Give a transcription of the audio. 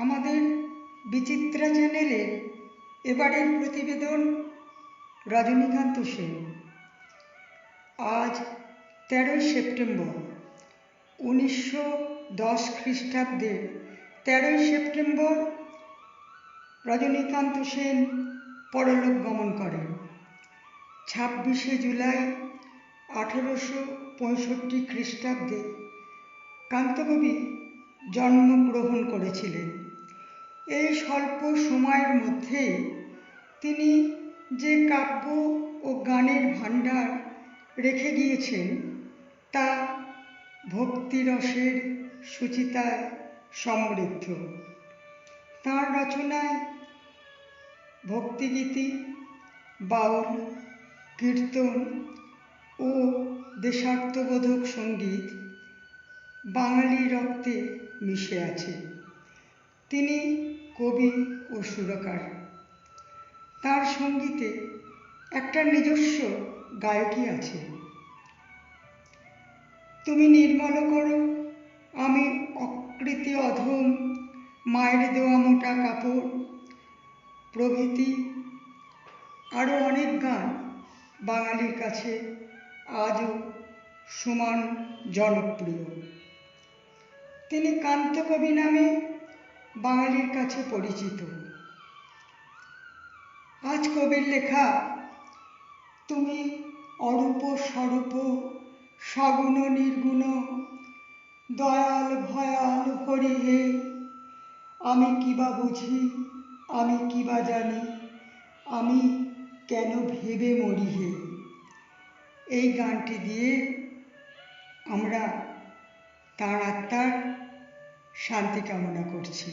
আমাদের বিচিত্রা চ্যানেলের এবারের প্রতিবেদন রজনীকান্ত সেন। আজ তেরোই সেপ্টেম্বর, উনিশশো দশ খ্রিস্টাব্দের তেরোই সেপ্টেম্বর রজনীকান্ত সেন পরলোক গমন করেন। ছাব্বিশে জুলাই আঠেরোশো পঁয়ষট্টি খ্রিস্টাব্দে কান্তকবি জন্মগ্রহণ করেছিলেন। এই স্বল্প সময়ের মধ্যে তিনি যে কাব্য ও গানের ভাণ্ডার রেখে গিয়েছেন, তা ভক্তিরসের সুচিতায় সমৃদ্ধ। তাঁর রচনায় ভক্তিগীতি, বাউল, কীর্তন ও দেশাত্মবোধক সংগীত বাঙালি রক্তে মিশে আছে। তিনি কবি ও সুরকার। তার সঙ্গীতে একটা নিজস্ব গায়কী আছে। তুমি নির্মল করো, আমি অকৃতি অধম, মায়ের দেওয়া মোটা কাপড়, প্রভৃতি আরও অনেক গান বাঙালির কাছে আজও সমান জনপ্রিয়। তিনি কান্তকবি নামে বাঙালির কাছে পরিচিত। আজ কবির লেখা, তুমি অরূপ স্বরূপ, সগুণ নির্গুণ, দয়াল ভয়াল হরি হে। আমি কিবা বুঝি, আমি কিবা জানি, আমি কেন ভেবে মরি হে? এই গানটি দিয়ে আমরা তার আত্মার শান্তি কামনা করছি।